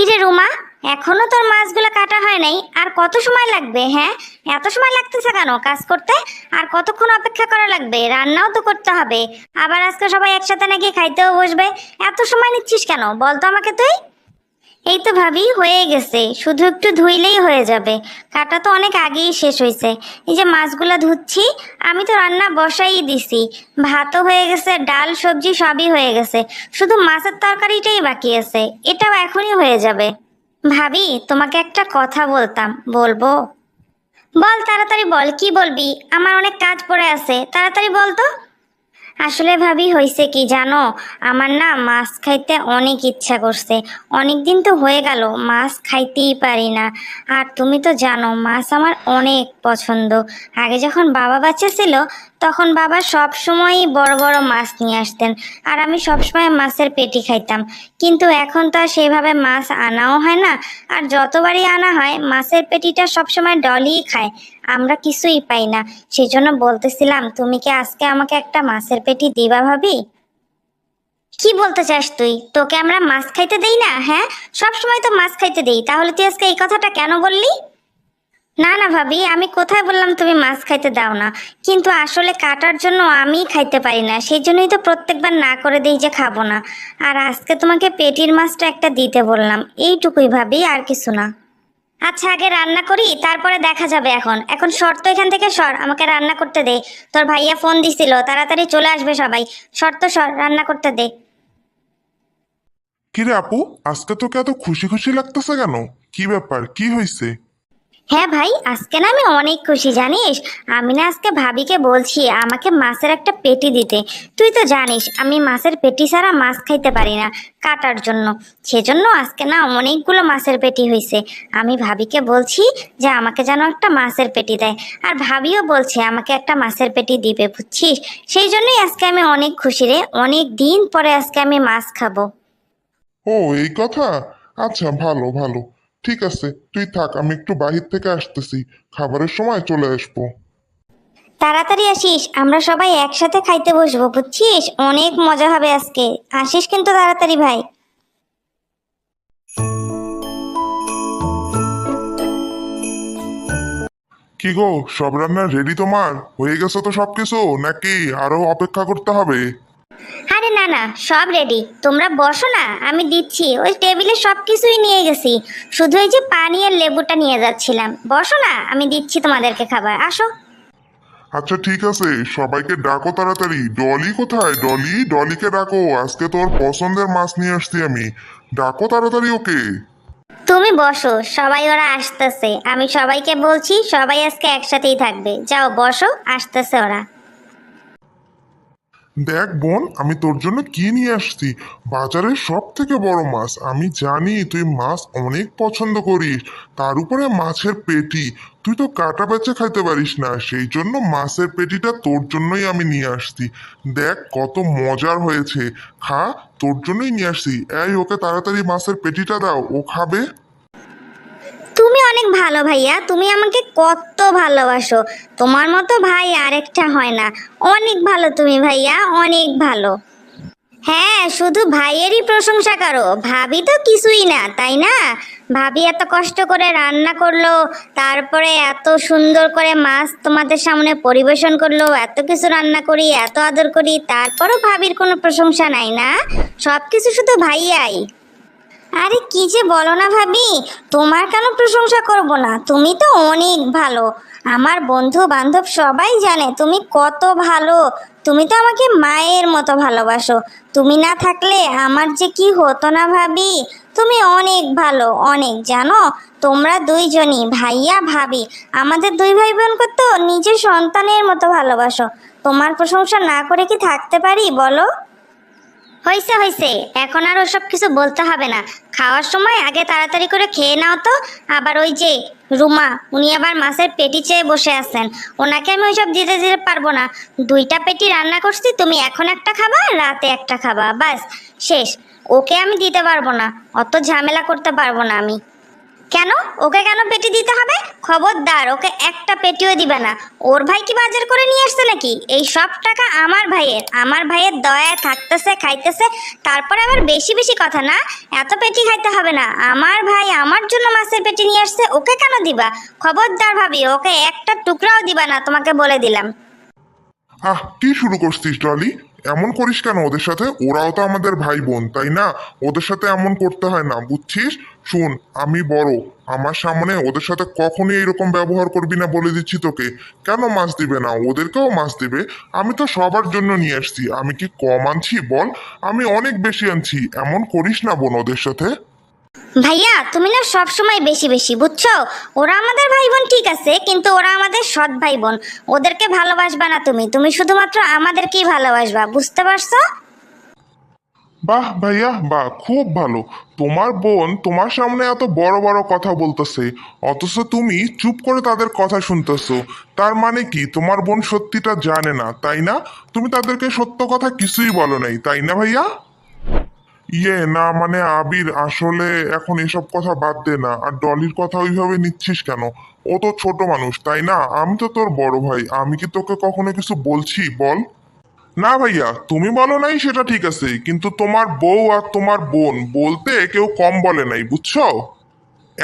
কিরে রুমা? এখনও তোর মাছগুলো কাটা হয় নাই। আর কত সময় লাগবে হ্যাঁ? এত সময় লাগতেছে কেন কাজ করতে? আর কতক্ষণ অপেক্ষা করা লাগবে? রান্নাও তো করতে হবে। আবার আজকে সবাই একসাথে নাকি খাইতেও বসবে। এত সময় নিচ্ছিস কেন? বলতো আমাকে তুই। এই তো ভাবি হয়ে গেছে। শুধু একটু ধুইলেই হয়ে যাবে। কাটা তো অনেক আগেই শেষ হয়েছে। এই যে মাছগুলো ধুচ্ছি, আমি তো রান্না বসাই দিছি। ভাতও হয়ে গেছে, ডাল, সবজি সবই হয়ে গেছে। শুধু মাছের তরকারিটাই বাকি আছে। এটাও এখনই হয়ে যাবে। ভাবি, তোমাকে একটা কথা বলতাম। বলব? বল তাড়াতাড়ি বল, কি বলবি? আমার অনেক কাজ পড়ে আছে। তাড়াতাড়ি বল তো। আসলে ভাবি হয়েছে কি জানো? আমার না মাছ খাইতে অনেক ইচ্ছা করছে। অনেক দিন তো হয়ে গেল, মাছ খাইতেই পারি না। আর তুমি তো জানো, মাছ আমার অনেক পছন্দ। আগে যখন বাবা বাচ্চা ছিল তখন বাবা সব সময়ই বড় বড় মাছ নিয়ে আসতেন আর আমি সবসময় মাছের পেটি খাইতাম। কিন্তু এখন তো আর সেইভাবে মাছ আনাও হয় না আর যতবারই আনা হয়, মাছের পেটিটা সবসময় ডলিই খায়। আমরা কিছুই পাই না। সেই জন্য বলতেছিলাম, তুমি কি আজকে আমাকে একটা মাছের পেটি দিবা ভাবি? কি বলতে চাস তুই? তোকে আমরা মাছ খাইতে দেই না হ্যাঁ? সব সময় তো মাছ খাইতে দেই। তাহলে তুই আজকে এই কথাটা কেন বললি? না না ভাবি, আমি কোথায় বললাম তুমি মাছ খাইতে দাও না? কিন্তু আসলে কাটার জন্য আমি খাইতে পারি না, সেই জন্যই তো প্রত্যেকবার না করে দিই যে খাব না। আর আজকে তোমাকে পেটির মাছটা একটা দিতে বললাম, এইটুকুই ভাবি, আর কিছু না। আচ্ছা আগে রান্না করি, তারপরে দেখা যাবে এখন। এখন সর তো এখান থেকে সর, আমাকে রান্না করতে দে। তোর ভাইয়া ফোন দিছিল, তাড়াতাড়ি চলে আসবে সবাই। সর তো সর, রান্না করতে দে। কিরে আপু, আজকে তোকে এত খুশি খুশি লাগতেছে কেন? কি ব্যাপার, কি হয়েছে হ্যাঁ ভাই, আজকে না আমি অনেক খুশি, জানিস? আমি না আজকে ভাবিকে বলছি, আমাকে মাছের একটা পেটি দিতে। তুই তো জানিস, আমি মাছের পেটি ছাড়া মাছ খাইতে পারি না কাটার জন্য। সেজন্য আজকে না অনেকগুলো মাছের পেটি হয়েছে আমি ভাবিকে বলছি যে আমাকে যেন একটা মাছের পেটি দেয়। আর ভাবিও বলছে, আমাকে একটা মাছের পেটি দিবে, বুঝছিস? সেই জন্যই আজকে আমি অনেক খুশি রে। অনেক দিন পরে আজকে আমি মাছ খাব। ও, এই কথা? আচ্ছা ভালো ভালো। ঠিক আছে তুই থাক আমি একটু বাহির থেকে আসতেছি। খাবারের সময় চলে আসব। তাড়াতাড়ি আসিস আমরা সবাই একসাথে খাইতে বসবো বুঝছিস? অনেক মজা হবে আজকে। আসিস কিন্তু তাড়াতাড়ি ভাই। কি গো সব রান্না রেডি তোমার? হয়ে গেছে তো সব কিছু নাকি আরও অপেক্ষা করতে হবে? আরে না না সব রেডি তোমরা বসো না আমি দিচ্ছি। ওই টেবিলে সব কিছুই নিয়ে গেছি। শুধু এই যে পানি আর লেবুটা নিয়ে যাচ্ছিলাম। বসো না আমি দিচ্ছি তোমাদেরকে খাবার। আসো। আচ্ছা ঠিক আছে। সবাইকে ডাকো তাড়াতাড়ি। ডলি কোথায়? ডলি ডলিকে ডাকো। আজকে তোর পছন্দের মাছ নিয়ে আসছি আমি। ডাকো তাড়াতাড়ি ওকে। তুমি বসো সবাই ওরা আসতেছে। আমি সবাইকে বলছি সবাই আজকে একসাথেই থাকবে। যাও বসো আসতেছে ওরা। দেখ বোন, আমি তোর জন্য কি নিয়ে আসছি? বাজারের সব থেকে বড় মাছ। আমি জানি তুই মাছ অনেক পছন্দ করিস। তার উপরে মাছের পেটি। তুই তো কাটা বেচে খাইতে পারিস না। সেই জন্য মাছের পেটিটা তোর জন্যই আমি নিয়ে আসছি। দেখ কত মজার হয়েছে। খা, তোর জন্যই নিয়ে আসছি। এই, ওকে তাড়াতাড়ি মাছের পেটিটা দাও। ও খাবে? তুমি অনেক ভালো ভাইয়া, তুমি আমাকে কত ভালোবাসো। তোমার মতো ভাই আরেকটা হয় না। অনেক ভালো তুমি ভাইয়া, অনেক ভালো। হ্যাঁ শুধু ভাইয়েরই প্রশংসা করো। ভাবি তো কিছুই না, তাই না? ভাবি এত কষ্ট করে রান্না করল, তারপরে এত সুন্দর করে মাছ তোমাদের সামনে পরিবেশন করল, এত কিছু রান্না করি, এত আদর করি, তারপরও ভাবির কোনো প্রশংসা নাই না? সব কিছু শুধু ভাইয়াই। আরে কি যে বলো না ভাবি? তোমার কেন প্রশংসা করব না? তুমি তো অনেক ভালো। আমার বন্ধু বান্ধব সবাই জানে তুমি কত ভালো। তুমি তো আমাকে মায়ের মতো ভালোবাসো। তুমি না থাকলে আমার যে কি হতো না ভাবি? তুমি অনেক ভালো, অনেক, জানো? তোমরা দুইজনই, ভাইয়া, ভাবি, আমাদের দুই ভাই বোনকে তো নিজের সন্তানের মতো ভালোবাসো। তোমার প্রশংসা না করে কি থাকতে পারি, বলো? হয়েছে হয়েছে এখন আর ওসব কিছু বলতে হবে না। খাওয়ার সময় আগে তাড়াতাড়ি করে খেয়ে নাও তো। আবার ওই যে রুমা, উনি আবার মাছের পেটি চেয়ে বসে আছেন। ওনাকে আমি ওইসব দিতে দিতে পারব না। দুইটা পেটি রান্না করছি, তুমি এখন একটা খাবা, রাতে একটা খাবা, বাস, শেষ। ওকে আমি দিতে পারব না। অত ঝামেলা করতে পারব না আমি। কেন? ওকে কেন পেটি দিতে হবে? খবরদার, ওকে একটা পেটিও দিবে না। ওর ভাই কি বাজার করে নিয়ে আসছে নাকি? এই সব টাকা আমার ভাইয়ের। আমার ভাইয়ের দয়ায় থাকতেছে, খাইতেছে, তারপরে আবার বেশি বেশি কথা না? এত পেটি খাইতে হবে না। আমার ভাই আমার জন্য মাছের পেটি নিয়ে আসছে, ওকে কেন দিবা? খবরদার ভাবি, ওকে একটা টুকরাও দিবা না, তোমাকে বলে দিলাম। আহ, কি শুরু করছিস, ডলি? এমন করিস কেন? ওদের সাথে? ওরাও তো আমাদের ভাই বোন তাই না? ওদের সাথে এমন করতে হয় না, বুঝছিস? শুন, আমি বড়, আমার সামনে ওদের সাথে কখনই এরকম ব্যবহার করবি না বলে দিচ্ছি তোকে। কেন মাছ দিবে না? ওদেরকেও মাছ দিবে। আমি তো সবার জন্য নিয়ে আসছি। আমি কি কম আনছি? বল, আমি অনেক বেশি আনছি। এমন করিস না বোন ওদের সাথে। ভাইয়া, তুমি না সব সময় বেশি বেশি, বুঝছ? ওরা আমাদের ভাই বোন ঠিক আছে, কিন্তু ওরা আমাদের সৎ ভাই বোন ওদেরকে ভালোবাসবা না তুমি তুমি শুধুমাত্র আমাদেরকেই ভালোবাসবা, বুঝতে পারছ? বাহ ভাইয়া, বাহ, খুব ভালো। তোমার বোন তোমার সামনে এত বড় বড় কথা বলতেছে, অথচ তুমি চুপ করে তাদের কথা শুনতেছো। তার মানে কি, তোমার বোন সত্যিটা জানে না, তাই না? তুমি তাদেরকে সত্য কথা কিছুই বলো নাই, তাই না ভাইয়া? ইয়ে না মানে আবির, আসলে এখন এসব কথা বাদ দে না। আর ডলির কথা ওইভাবে নিচ্ছিস কেন? ও তো ছোট মানুষ, তাই না? আমি তো তোর বড় ভাই, আমি কি তোকে কখনো কিছু বলছি, বল। না ভাইয়া, তুমি বলো নাই, সেটা ঠিক আছে, কিন্তু তোমার বউ আর তোমার বোন, বলতে কেউ কম বলে নাই, বুঝছ?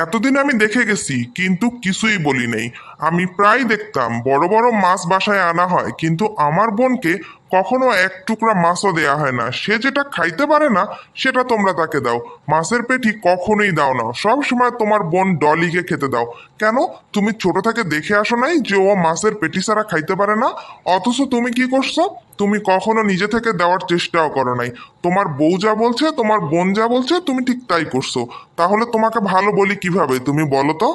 এতদিন আমি দেখে গেছি, কিন্তু কিছুই বলি নাই। আমি প্রায় দেখতাম, বড় বড় মাছ বাসায় আনা হয়, কিন্তু আমার বোনকে কখনো এক টুকরা মাছও দেয়া হয় না। সে যেটা খাইতে পারে না, সেটা তোমরা তাকে দাও। মাছের পেটি কখনোই দাও না। সব সময় তোমার বোন ডলিকে খেতে দাও। কেন? তুমি ছোট থেকে দেখে আসো নাই যে ও মাছের পেটি ছাড়া খাইতে পারে না? অথচ তুমি কি করছ? তুমি কখনো নিজে থেকে দেওয়ার চেষ্টাও করো নাই। তোমার বউ যা বলছে, তোমার বোন যা বলছে, তুমি ঠিক তাই করছ। তাহলে তোমাকে ভালো বলি কীভাবে, তুমি বলো তো?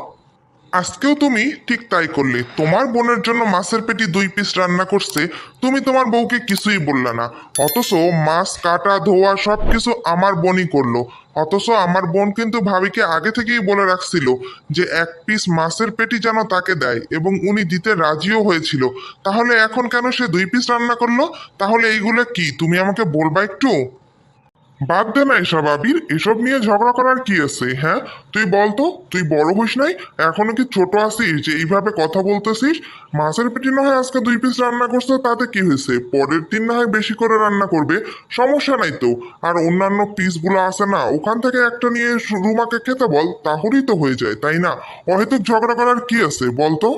আজকেও তুমি ঠিক তাই করলে। তোমার বোনের জন্য মাছের পেটি দুই পিস রান্না করছে, তুমি তোমার বউকে কিছুই বললে না। অথচ মাছ, কাটা, ধোয়া সব কিছু আমার বোনই করল। অথচ আমার বোন কিন্তু ভাবিকে আগে থেকেই বলে রাখছিল যে, এক পিস মাছের পেটি যেন তাকে দেয় এবং উনি দিতে রাজিও হয়েছিল। তাহলে এখন কেন সে দুই পিস রান্না করল? তাহলে এইগুলো কি? তুমি আমাকে বলবা একটু? বাদ দে না এসব, আবির। এসব নিয়ে ঝগড়া করার কি আছে হ্যাঁ? তুই বলতো তুই বড় হইস নাই, এখনও কি ছোট আছিস যে এইভাবে কথা বলতেছিস? মাছের পেটি না হয় আজকে দুই পিস রান্না করছ, তাতে কি হয়েছে? পরের দিন না হয় বেশি করে রান্না করবে, সমস্যা নাই তো। আর অন্যান্য পিসগুলো আছে না, ওখান থেকে একটা নিয়ে রুমাকে খেতে বল, তাহলেই তো হয়ে যায়, তাই না? অহেতুক ঝগড়া করার কি আছে বলতো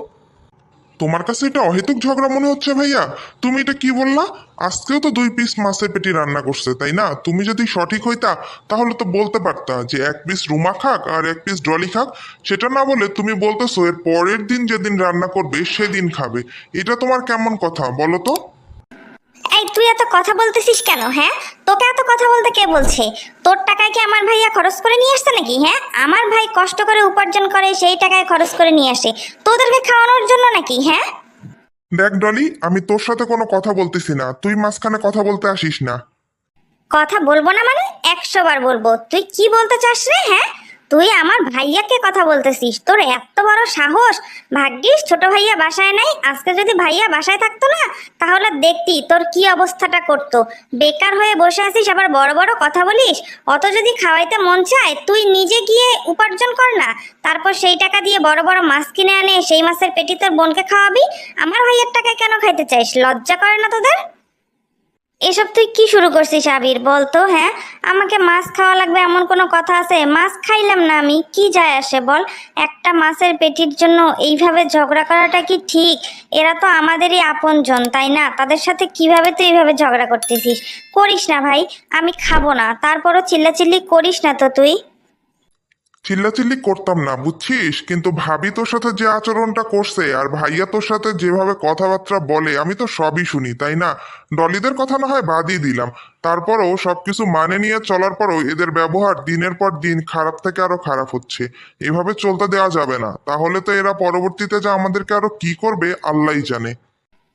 তোমার কাছে এটা অহেতুক ঝগড়া মনে হচ্ছে ভাইয়া? তুমি এটা কি বললা? আজকেও তো দুই পিস মাছের পেটি রান্না করছে, তাই না? তুমি যদি সঠিক হইতা, তাহলে তো বলতে পারতা যে এক পিস রুমা খাক আর এক পিস ডলি খাক। সেটা না বলে তুমি বলতেছো এর পরের দিন যেদিন রান্না করবে, সেদিন খাবে। এটা তোমার কেমন কথা, বলো তো? এই তুই এত কথা বলতেছিস কেন হ্যাঁ? তোকে এত কথা বলতে কে বলছে? তোর টাকায় কি আমার ভাইয়া খরচ করে নিয়ে আসছে নাকি হ্যাঁ? আমার ভাই কষ্ট করে উপার্জন করে সেই টাকায় খরচ করে নিয়ে আসে। তোদেরকে খাওয়ানোর জন্য নাকি হ্যাঁ? দেখ ডলি আমি তোর সাথে কোনো কথা বলতেছি না। তুই মাঝখানে কথা বলতে আসিস না। কথা বলব না মানে একশো বার বলব। তুই কি বলতে চাস রে হ্যাঁ? তুই আমার ভাইয়াকে কথা বলতেছিস। তোর এত বড় সাহস। ভাগ্যিস ছোট ভাইয়া বাসায় নাই। আজকে যদি ভাইয়া বাসায় থাকতো না, তাহলে দেখতি তোর কি অবস্থাটা করতো। বেকার হয়ে বসে আছিস, আবার বড় বড় কথা বলিস। অত যদি খাওয়াইতে মন চায়, তুই নিজে গিয়ে উপার্জন কর না। তারপর সেই টাকা দিয়ে বড় বড় মাছ কিনে আনে, সেই মাছের পেটি তোর বোনকে খাওয়াবি। আমার ভাইয়ের টাকায় কেন খাইতে চাইস লজ্জা করে না তোদের? এসব তুই কি শুরু করছিস আবির? বলতো হ্যাঁ? আমাকে মাছ খাওয়া লাগবে এমন কোনো কথা আছে? মাছ খাইলাম না আমি। কি যায় আসে বল? একটা মাছের পেটির জন্য এইভাবে ঝগড়া করাটা কি ঠিক? এরা তো আমাদেরই আপনজন, তাই না? তাদের সাথে কীভাবে তুই এইভাবে ঝগড়া করতেছিস? করিস না ভাই, আমি খাব না। তারপরও চিল্লাচিল্লি করিস না তো তুই। চিল্লাচিল্লি করতাম না, বুঝছিস? কিন্তু ভাবি তোর সাথে যে আচরণটা করছে আর ভাইয়া তোর সাথে যেভাবে কথাবার্তা বলে, আমি তো সবই শুনি, তাই না? ডলিদের কথা না হয় বাদই দিলাম। তারপরও সবকিছু মানে নিয়ে চলার পরও এদের ব্যবহার দিনের পর দিন খারাপ থেকে আরও খারাপ হচ্ছে। এভাবে চলতে দেওয়া যাবে না। তাহলে তো এরা পরবর্তীতে যে আমাদেরকে আরও কি করবে, আল্লাহই জানে।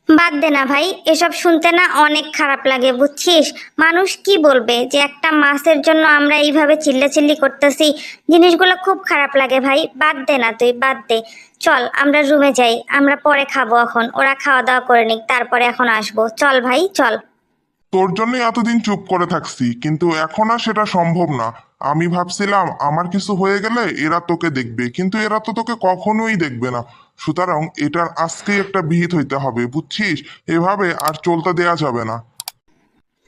বাদ দে না ভাই, এসব শুনতে না অনেক খারাপ লাগে, বুঝছিস? মানুষ কি বলবে যে একটা মাছের জন্য আমরা এইভাবে চিল্লাচিল্লি করতেছি? জিনিসগুলো খুব খারাপ লাগে ভাই, বাদ দে না তুই, বাদ দে। চল, আমরা রুমে যাই, আমরা পরে খাব এখন, ওরা খাওয়া দাওয়া করে নিক, তারপরে এখন আসব। চল ভাই, চল। তোর জন্যই এতদিন চুপ করে থাকছি, কিন্তু এখন আর সেটা সম্ভব না। আমি ভাবছিলাম, আমার কিছু হয়ে গেলে এরা তোকে দেখবে, কিন্তু এরা তো তোকে কখনোই দেখবে না। সুতরাং এটার আজকেই একটা বিহিত হইতে হবে, বুঝছিস? এভাবে আর চলতে দেয়া যাবে না।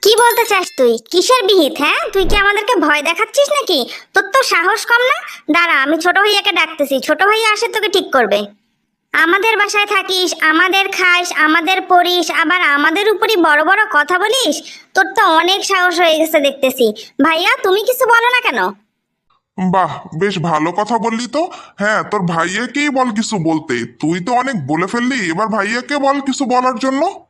কি বলতে চাস তুই? কিসের বিহিত হ্যাঁ? তুই কি আমাদেরকে ভয় দেখাচ্ছিস নাকি? তোর তো সাহস কম না? দাঁড়া, আমি ছোট ভাইয়াকে ডাকতেছি। ছোট ভাইয়া আসে তোকে ঠিক করবে। আমাদের বাসায় থাকিস, আমাদের খাস আমাদের পড়িস, আবার আমাদের উপরই বড় বড় কথা বলিস? তোর তো অনেক সাহস হয়ে গেছে দেখতেছি। ভাইয়া, তুমি কিছু বলো না কেন? বাহ, বেশ ভালো কথা বললি তো। হ্যাঁ তোর ভাইয়াকেই বল কিছু বলতে। তুই তো অনেক বলে ফেললি, এবার ভাইয়াকে বল কিছু বলার জন্য।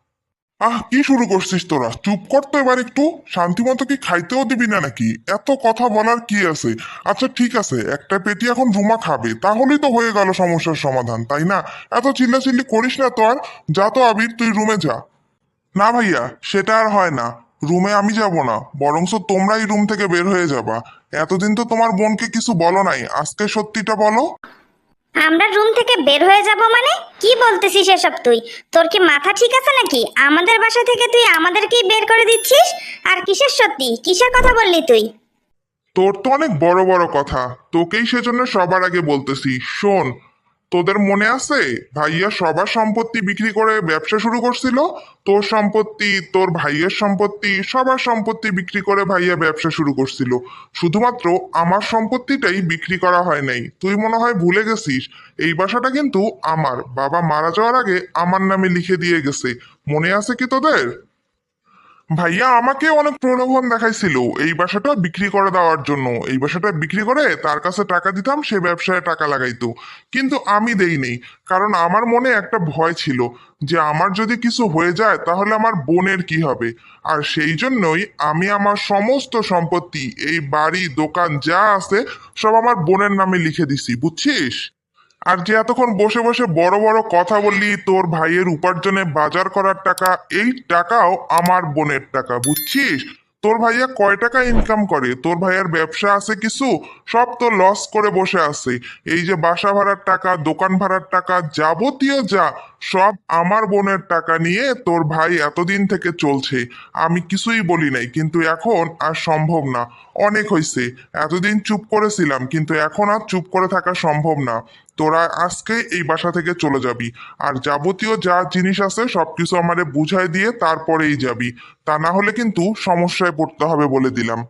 আহ, কি শুরু করছিস তোরা? চুপ কর তো এবার একটু। শান্তিমতো কি খাইতেও দিবি না নাকি? এত কথা বলার কি আছে? আচ্ছা ঠিক আছে, একটা পেটি এখন রুমা খাবে। তাহলেই তো হয়ে গেল সমস্যার সমাধান, তাই না? এত চিল্লাচিল্লি করিস না তো আর। যা তো আবির, তুই রুমে যা। না ভাইয়া, সেটা আর হয় না। রুমে আমি যাব না বরংস তোমরাই রুম থেকে বের হয়ে যাবা। এতদিন তো তোমার বোনকে কিছু বলো নাই আজকে সত্যিটা বলো। আমরা রুম থেকে বের হয়ে যাব মানে? কি বলতেছিস এসব তুই? তোর কি মাথা ঠিক আছে নাকি? আমাদের বাসা থেকে তুই আমাদেরকেই বের করে দিচ্ছিস? আর কিসের সত্যি? কিসের কথা বললি তুই? তোর তো অনেক বড় বড় কথা তোকেই সেজন্য সবার আগে বলতেছি শোন। তোদের মনে আছে? ভাইয়া সবার সম্পত্তি বিক্রি করে ব্যবসা শুরু করছিল, তোর সম্পত্তি, তোর ভাইয়ের সম্পত্তি, সবার সম্পত্তি বিক্রি করে ভাইয়া ব্যবসা শুরু করছিল। শুধুমাত্র আমার সম্পত্তিটাই বিক্রি করা হয় নাই। তুই মনে হয় ভুলে গেছিস? এই বাসাটা কিন্তু আমার। বাবা মারা যাওয়ার আগে আমার নামে লিখে দিয়ে গেছে। মনে আছে কি তোদের? ভাইয়া আমাকে অনেক প্রলোভন দেখাইছিল। এই বাসাটা বিক্রি করে দেওয়ার জন্য। এই বাসাটা বিক্রি করে তার কাছে টাকা দিতাম, সে ব্যবসায় টাকা লাগাইতো। কিন্তু আমি দেই নেই কারণ আমার মনে একটা ভয় ছিল যে আমার যদি কিছু হয়ে যায়, তাহলে আমার বোনের কি হবে? আর সেই জন্যই আমি আমার সমস্ত সম্পত্তি, এই বাড়ি, দোকান যা আছে, সব আমার বোনের নামে লিখে দিছি। বুঝছিস? আর যে এতক্ষণ বসে বসে বড় বড় কথা বললি, তোর ভাইয়ের উপার্জনে বাজার করার টাকা, এই টাকাও আমার বোনের টাকা, বুঝছিস? তোর ভাইয়া কয় টাকা ইনকাম করে? তোর ভাইয়ার ব্যবসা আছে কিছু? সব তো লস করে বসে আছে। এই যে বাসা ভাড়ার টাকা, দোকান ভাড়ার টাকা, যাবতীয় যা সব আমার বোনের টাকা নিয়ে তোর ভাই এতদিন থেকে চলছে। আমি কিছুই বলি নাই, কিন্তু এখন আর সম্ভব না। অনেক হয়েছে এতদিন চুপ করেছিলাম, কিন্তু এখন আর চুপ করে থাকা সম্ভব না। তোরা আজকে এই বাসা থেকে চলে যাবি। আর যাবতীয় যা জিনিস আছে, সবকিছু আমারে বুঝাই দিয়ে তারপরেই যাবি। তা না হলে কিন্তু সমস্যায় পড়তে হবে বলে দিলাম।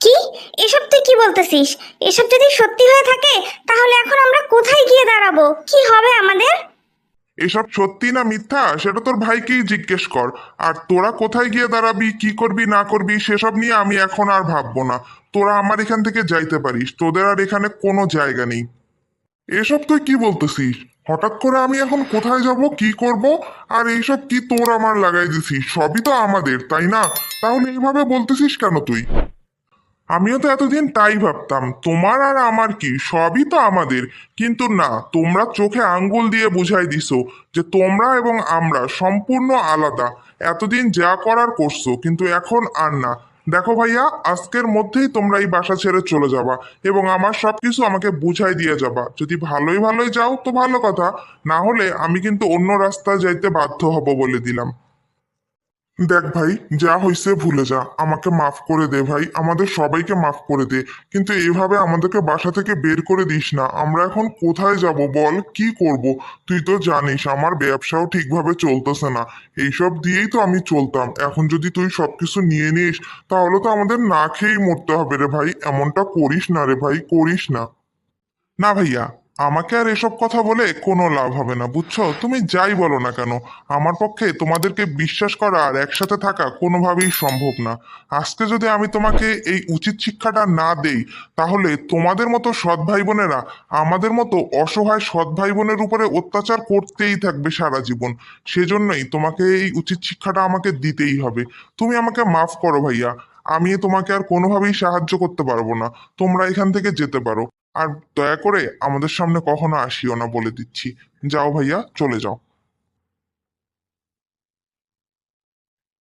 কি? এসব তুই কি বলতেছিস? এসব যদি সত্যি হয়ে থাকে, তাহলে এখন আমরা কোথায় গিয়ে দাঁড়াবো? কি হবে আমাদের? এসব সত্যি না মিথ্যা? সেটা তোর ভাইকেই জিজ্ঞেস কর। আর তোরা কোথায় গিয়ে দাঁড়াবি, কি করবি, না করবি, সেসব নিয়ে আমি এখন আর ভাববো না। তোরা আমার এখান থেকে যাইতে পারিস। তোদের আর এখানে কোনো জায়গা নেই। এসব তুই কি বলতেছিস? হঠাৎ করে আমি এখন কোথায় যাব, কি করব? আর এইসব কি তোর আমার লাগাই দিছিস? সবই তো আমাদের, তাই না? তাহলে এইভাবে বলতেছিস কেন তুই? আমিও তো এতদিন তাই ভাবতাম, তোমার আর আমার কি? সবই তো আমাদের। কিন্তু না, তোমরা চোখে আঙ্গুল দিয়ে বুঝাই দিছো যে তোমরা এবং আমরা সম্পূর্ণ আলাদা। এতদিন যা করার করছ, কিন্তু এখন আর না। দেখো ভাইয়া, আজকের মধ্যেই তোমরা এই বাসা ছেড়ে চলে যাবা এবং আমার সবকিছু আমাকে বুঝাই দিয়ে যাবা। যদি ভালোই ভালোই যাও তো ভালো কথা, না হলে আমি কিন্তু অন্য রাস্তায় যাইতে বাধ্য হব বলে দিলাম। দেখ ভাই, যা হয়েছে ভুলে যা। আমাকে মাফ করে দে ভাই। আমাদের সবাইকে মাফ করে দে। কিন্তু এভাবে আমাদেরকে বাসা থেকে বের করে দিস না। আমরা এখন কোথায় যাব বল? কি করব? তুই তো জানিস, আমার ব্যবসাও ঠিকভাবে চলতেছে না। এইসব দিয়েই তো আমি চলতাম। এখন যদি তুই সবকিছু নিয়ে নিস, তাহলে তো আমাদের না খেয়েই মরতে হবে রে ভাই। এমনটা করিস না রে ভাই, করিস না। না ভাইয়া। আমাকে আর এসব কথা বলে কোনো লাভ হবে না, বুঝছ? তুমি যাই বলো না কেন, আমার পক্ষে তোমাদেরকে বিশ্বাস করা আর একসাথে থাকা কোনোভাবেই সম্ভব না। আজকে যদি আমি তোমাকে এই উচিত শিক্ষাটা না দেই, তাহলে তোমাদের মতো সৎ ভাই বোনেরা আমাদের মতো অসহায় সৎ ভাই বোনের উপরে অত্যাচার করতেই থাকবে সারা জীবন। সেজন্যই তোমাকে এই উচিত শিক্ষাটা আমাকে দিতেই হবে। তুমি আমাকে মাফ করো ভাইয়া। আমি তোমাকে আর কোনোভাবেই সাহায্য করতে পারব না। তোমরা এখান থেকে যেতে পারো। আর দয়া করে আমাদের সামনে কখনো আসিও না বলে দিচ্ছি। যাও ভাইয়া, চলে যাও।